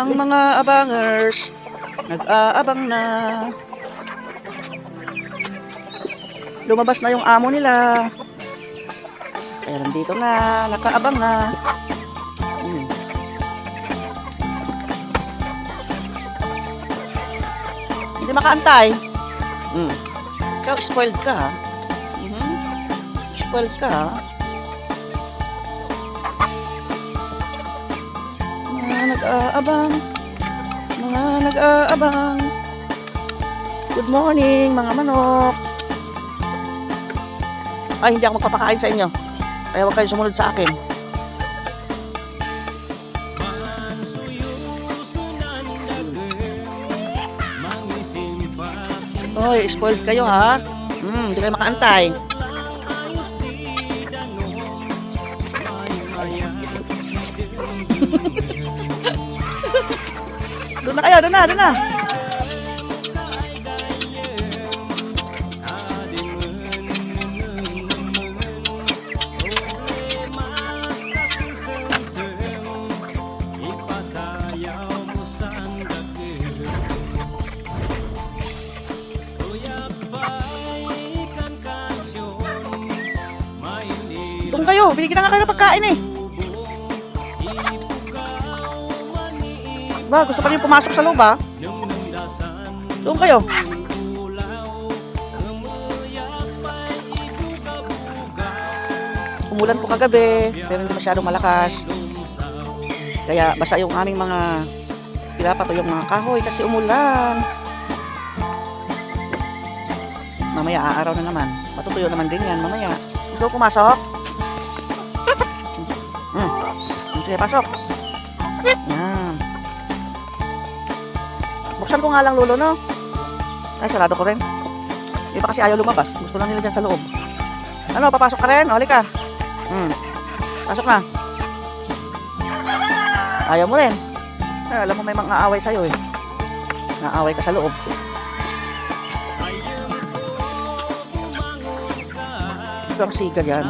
Ang mga abangers, nag-aabang na. Lumabas na yung amo nila. Kaya nandito na, nakaabang na. Hmm. Hindi makaantay. Hmm. Ikaw, spoiled ka ha. Mhm. Spoiled ka ha. Nag-aabang. Mga nag-aabang. Good morning, mga manok. Ay, hindi ako magpapakain sa inyo. Kaya huwag kayong sumunod sa akin. Hoy, spoiled kayo ha. Hmm, hindi kayo makaantay. doon na kayo, doon na, doon na. Doon kayo, binigyan na nga kayo ng pagkain eh. Ba, gusto pa rin pumasok sa loob ha? Doon kayo. Umulan po kagabi, pero hindi masyadong malakas. Kaya basa yung aming mga pinapato yung mga kahoy kasi umulan. Mamaya aaraw na naman. Matutuyo naman din yan mamaya. Ikaw pumasok? Hmm. Sige, pasok. Yan. Buksan ko nga lang, Lolo, no? Ay, sarado ko rin. Di ba kasi ayaw lumabas? Gusto lang nila dyan sa loob. Ano, papasok ka rin? O, halika. Hmm. Pasok na. Ayaw mo rin. Ay, alam mo may mga aaway sa'yo eh. Naaway ka sa loob. Ito ang siga dyan.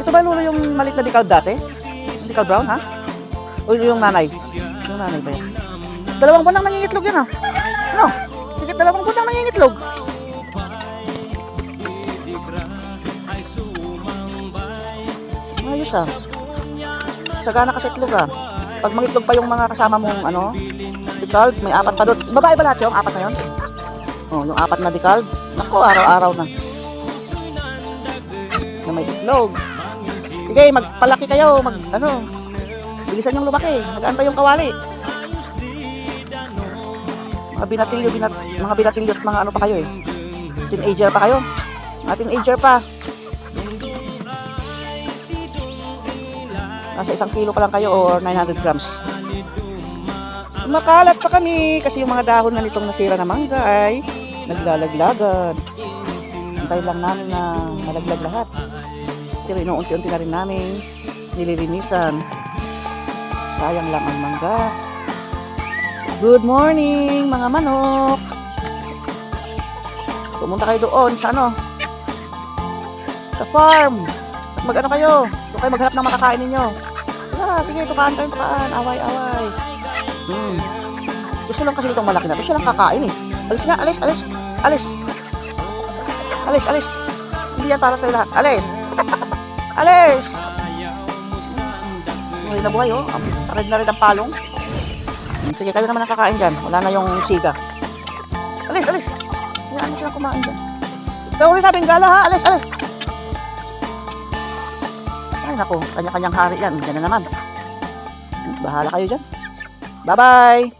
Ito ba lolo yung malit na decal dati? Decal brown, ha? O yung nanay? Yung nanay ba yan? Dalawang buwan nang nangingitlog yan, ha? Ano? Sige, dalawang buwan nang nangingitlog. Ayos, ah. Sagana ka sa itlog, ah. Pag mangitlog pa yung mga kasama mong, ano, decal, may apat pa doon. Babae ba lahat yung apat na yun? Oh, yung apat na decal. Naku, araw-araw na. Na may itlog. Sige, magpalaki kayo, mag ano. Bilisan yung lumaki. Mag-aantay yung kawali. Mga binatilyo, binat, mga binatilyo at mga ano pa kayo eh. Teenager pa kayo. Mga teenager pa. Nasa isang kilo pa lang kayo or 900 grams. Makalat pa kami kasi yung mga dahon na nitong nasira na mangga ay naglalaglagan. Antay lang namin na malaglag lahat. Pero inuunti-unti na rin namin nililinisan. Sayang lang ang mangga. Good morning, mga manok. Pumunta kayo doon sa ano? Sa farm. At mag-ano kayo? Doon kayo maghanap ng makakain ninyo. Ah, sige, tukaan kayo, tukaan. Away, away. Hmm. Gusto lang kasi itong malaki na to. Siya lang kakain eh. Alis nga, alis, alis. Alis. Alis, alis. Hindi yan para sa lahat. Alis. Alis! Buhay na buhay, oh. Pared na rin ang palong. Sige, kayo naman nakakain dyan. Wala na yung siga. Alis, alis. Hayaan mo silang kumain dyan. Ikaw rin na, Bengala, ha? Alis, alis. Ay, naku. Kanya-kanyang hari yan. Diyan na naman. Bahala kayo dyan. Bye-bye.